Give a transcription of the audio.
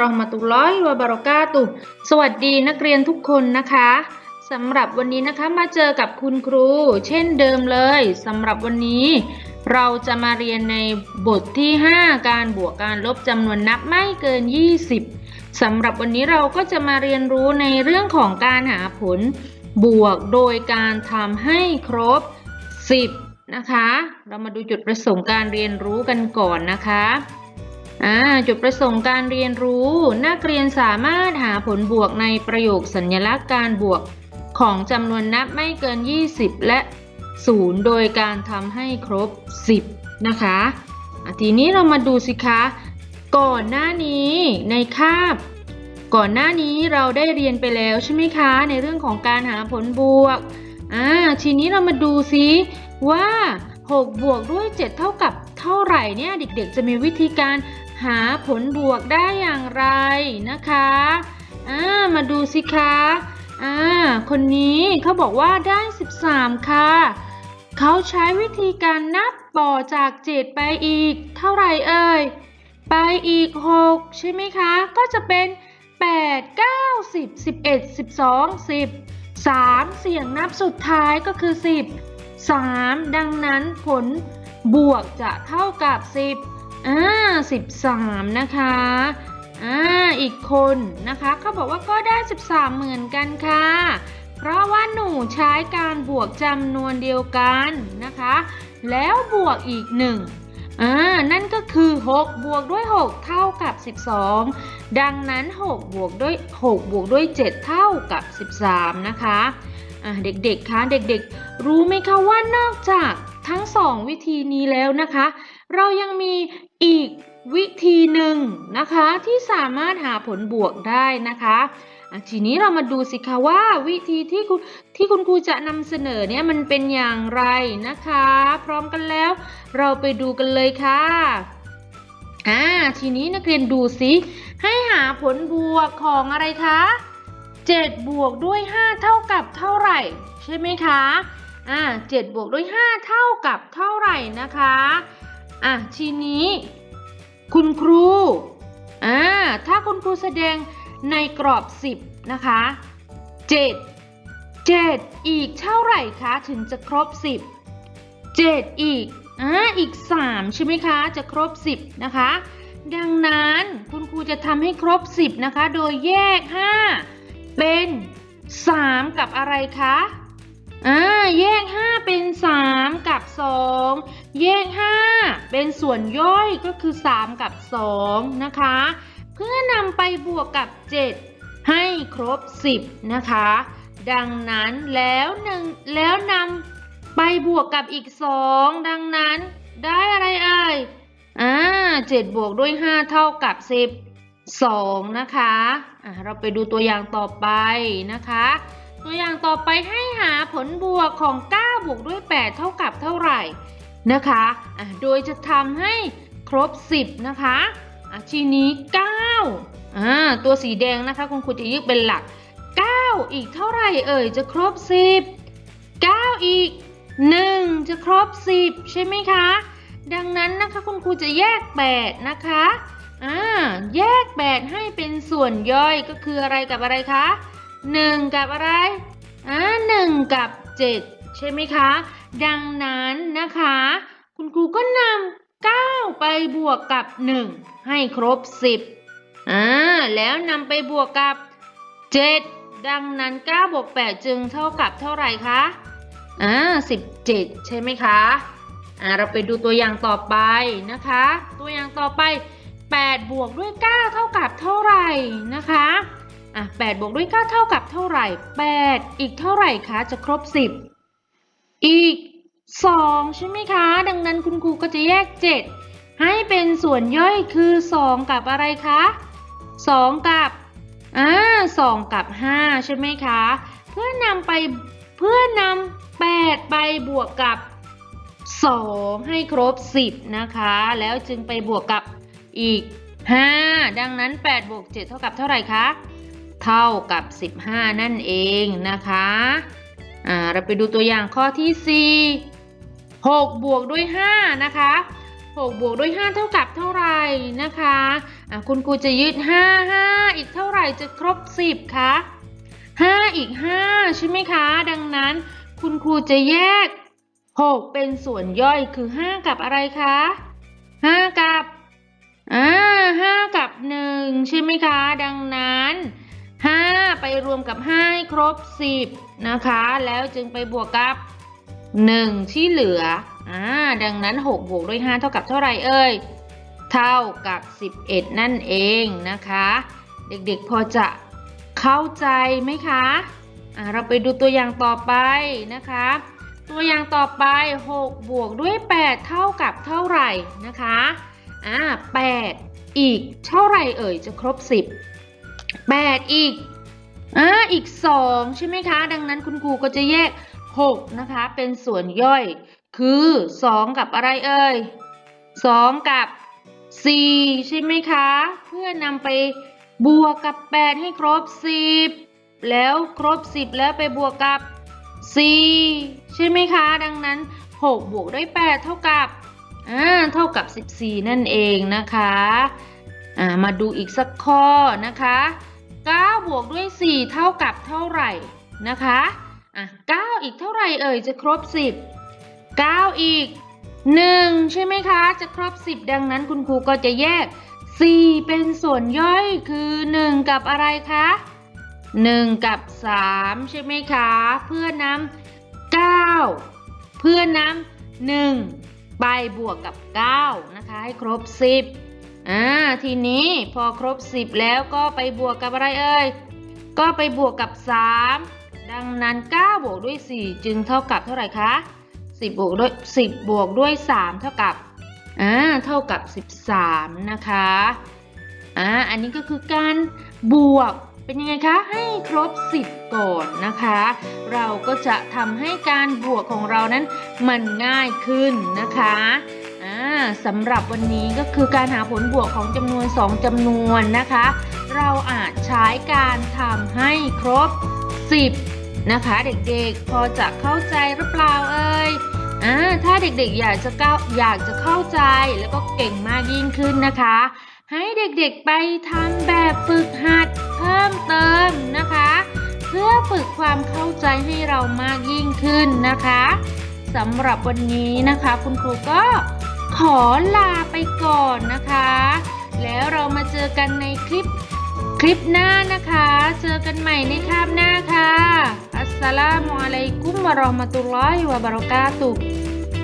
เราะห์มะตุลลอฮิวะบะเราะกาตุฮ์สวัสดีนักเรียนทุกคนนะคะสำหรับวันนี้นะคะมาเจอกับคุณครู เช่นเดิมเลยสำหรับวันนี้ เราจะมาเรียนในบทที่ 5 การบวกการลบจำนวนนับไม่เกิน 20สำหรับวันนี้เราก็จะมาเรียนรู้ในเรื่องของการหาผล บวกโดยการทำให้ครบ 10 นะคะ เรามาดูจุดประสงค์การเรียนรู้กันก่อนนะคะ จุดประสงค์การเรียนรู้นักเรียนสามารถหาผลบวกในประโยคสัญลักษณ์การบวกของจำนวนนับไม่เกิน 20 และ 0 โดยการทำให้ครบ 10 นะคะทีนี้เรามาดูสิคะ ก่อนหน้านี้ในคาบ ก่อนหน้านี้เราได้เรียนไปแล้วใช่ไหมคะ ในเรื่องของการหาผลบวกอ่าทีนี้เรามาดูซิว่า 6 บวกด้วย 7 เท่ากับเท่าไหร่เนี่ยเด็กๆ จะมีวิธีการ หาผลบวกได้อย่างไรนะคะอ่ามาดูสิคะอ่าคนนี้เขาบอกว่าได้ 13 ค่ะ เขาใช้วิธีการนับต่อจาก 7 ไปอีก เท่าไหร่เอ่ย ไปอีก 6 ใช่ไหมคะ ก็จะเป็น 8 9 10 11 12 10 3 เสียงนับสุดท้ายก็คือ 10 3 ดังนั้นผลบวกจะเท่ากับ 10 อ่า13นะคะอ่าอีกคนนะคะเขาบอกว่าก็ได้ 13 เหมือนกันค่ะ เพราะว่าหนูใช้การบวกจำนวนเดียวกันนะคะ แล้วบวกอีก1อ่านั่นก็คือ 6 บวกด้วย 6 เท่ากับ 12 ดังนั้น 6 บวกด้วย 6 บวกด้วย 7 เท่ากับ 13 นะคะอ่าเด็กๆคะเด็กๆ รู้ไหมคะว่านอกจากทั้ง2วิธีนี้แล้วนะคะ เรายังมีอีกวิธีหนึ่งนะคะที่สามารถหาผลบวกได้นะคะทีนี้เรามาดูสิคะว่าวิธีที่คุณที่คุณครูจะนำเสนอเนี่ยมันเป็นอย่างไรนะคะ พร้อมกันแล้ว เราไปดูกันเลยค่ะอ่าทีนี้นักเรียนดูสิให้หาผลบวกของอะไรคะ7บวกด้วย 5 เท่ากับเท่าไหร่ ใช่ไหมคะอ่า7บวกด้วย 5 เท่ากับเท่าไหร่นะคะ อะทีนี้ คุณครูอ่าถ้าคุณครูแสดงในกรอบ 10 นะคะ 7 7 อีกเท่าไหร่คะถึงจะครบ 10 7 อีกอ่าอีก 3 ใช่ไหมคะ จะครบ 10 นะคะ ดังนั้นคุณครูจะทำให้ครบ 10 นะคะ โดยแยก 5 เป็น 3 กับอะไรคะอ่าแยก 5 เป็น 3 กับ 2 แยก 5 เป็นส่วนย่อยก็คือ 3 กับ 2 นะคะ เพื่อนำไปบวกกับ 7 ให้ครบ 10 นะคะ ดังนั้นแล้วหนึ่งแล้วนำไปบวกกับอีก 2 ดังนั้นได้อะไรเอ่ยอ่า7บวกด้วย 5 เท่ากับ 12 นะคะอ่าเราไปดูตัวอย่างต่อไปนะคะ ตัวอย่างต่อไปให้หาผลบวกของ 9 บวกด้วย 8 เท่ากับเท่าไหร่ นะคะะโดยจะทำให้ครบ 10 นะคะะทีนี้9อ่าตัวสีแดงนะคะคุณครูจะยึดเป็นหลัก 9 อีกเท่าไหร่เอ่ยจะครบ 10 9 อีก 1 จะครบ 10 ใช่ไหมคะ ดังนั้นนะคะคุณครูจะแยก 8 นะคะอ่าแยก 8 ให้เป็นส่วนย่อยก็คืออะไรกับอะไรคะ 1 กับอะไรอ่า1กับ 7 ใช่ไหมคะ ดังนั้นนะคะ คุณครูก็นำ9ไปบวกกับ 1 ให้ครบ 10อ่าแล้วนำไปบวกกับ 7 ดังนั้น9บวก8จึงเท่ากับเท่าไหร่คะอ่า17 ใช่ไหมคะอ่าเราไปดูตัวอย่างต่อไปนะคะ ตัวอย่างต่อไป 8 บวกด้วย 9 เท่ากับเท่าไหร่นะคะอะ8บวกด้วย 9 เท่ากับเท่าไหร่ 8 อีกเท่าไหร่คะ จะครบ 10 อีก 2 ใช่ไหมคะ ดังนั้นคุณครูก็จะแยก 7 ให้เป็นส่วนย่อยคือ 2 กับอะไรคะ 2 กับอ่า2กับ 5 ใช่ไหมคะ เพื่อนำไปเพื่อนำ8ไปบวกกับ 2 ให้ครบ 10 นะคะ แล้วจึงไปบวกกับอีก 5 ดังนั้น8บวก7เท่ากับเท่าไหร่คะ เท่ากับ 15 นั่นเองนะคะ อ่าเราไปดูตัวอย่างข้อที่4 6บวกด้วย5นะคะ6บวกด้วย5เท่ากับเท่าไหร่นะคะะคุณครูจะยืด5 5 อีกเท่าไหร่จะครบ 10คะ5 อีก 5 ใช่ไหมคะ ดังนั้นคุณครูจะแยก 6 เป็นส่วนย่อยคือ 5 กับอะไรคะ 5 กับอ่า5กับ 1 ใช่ไหมคะ ดังนั้น 5 ไปรวมกับ 5 ให้ครบ 10 นะคะ แล้วจึงไปบวกกับ 1 ที่เหลืออ่าดังนั้น 6 บวกด้วย 5 เท่ากับเท่าไหร่เอ่ย เท่ากับ 11 นั่นเองนะคะ เด็กๆพอจะเข้าใจไหมคะอ่าเราไปดูตัวอย่างต่อไปนะคะ ตัวอย่างต่อไป 6 บวกด้วย 8 เท่ากับเท่าไหร่นะคะอ่า8อีกเท่าไหร่เอ่ยจะครบ 10 8 อีกอ่าอีก 2 ใช่ไหมคะ ดังนั้นคุณครูก็จะแยก 6 นะคะ เป็นส่วนย่อย คือ 2 กับอะไรเอ่ย 2 กับ 4 ใช่ไหมคะ เพื่อนำไปบวกกับ 8 ให้ครบ 10 แล้วครบ 10 แล้วไปบวกกับ 4 ใช่ไหมคะ ดังนั้น 6 บวกด้วย 8 เท่ากับอ่าเท่ากับ 14 นั่นเองนะคะ มาดูอีกสักข้อนะคะ9บวกด้วย 4 เท่ากับเท่าไหร่นะคะอะ9อีกเท่าไหร่เอ่ยจะครบ 10 9 อีก 1 ใช่ไหมคะ จะครบ 10 ดังนั้นคุณครูก็จะแยก 4 เป็นส่วนย่อยคือ 1 กับอะไรคะ 1 กับ 3 ใช่ไหมคะ เพื่อนำ9 เพื่อนำ1 ไปบวกกับ 9 นะคะ ให้ครบ 10 อ่าทีนี้พอครบ 10 แล้วก็ไปบวกกับอะไรเอ่ย ก็ไปบวกกับ 3 ดังนั้น 9 บวกด้วย 4 จึงเท่ากับเท่าไหร่คะ 10 บวกด้วย10 บวกด้วย 3 เท่ากับอ่าเท่ากับ 13 นะคะอ่าอันนี้ก็คือการบวกเป็นยังไงคะ ให้ครบ 10 ก่อนนะคะ เราก็จะทำให้การบวกของเรานั้นมันง่ายขึ้นนะคะ สำหรับวันนี้ก็คือการหาผลบวกของจำนวน 2จำนวนนะคะ เราอาจใช้การทำให้ครบ 10 นะคะ เด็กๆพอจะเข้าใจหรือเปล่าเอ่ยอ่าถ้าเด็กๆอยากจะก้าอยากจะเข้าใจแล้วก็เก่งมากยิ่งขึ้นนะคะ ให้เด็กๆไปทำแบบฝึกหัดเพิ่มเติมนะคะ เพื่อฝึกความเข้าใจให้เรามากยิ่งขึ้นนะคะสำหรับวันนี้นะคะคุณครูก็ ขอลาไปก่อนนะคะ แล้วเรามาเจอกันในคลิปคลิปหน้านะคะ เจอกันใหม่ในคาบหน้าค่ะ อัสสลามุอะลัยกุมวะรอมะตุลลอฮิวะบารอกาตุ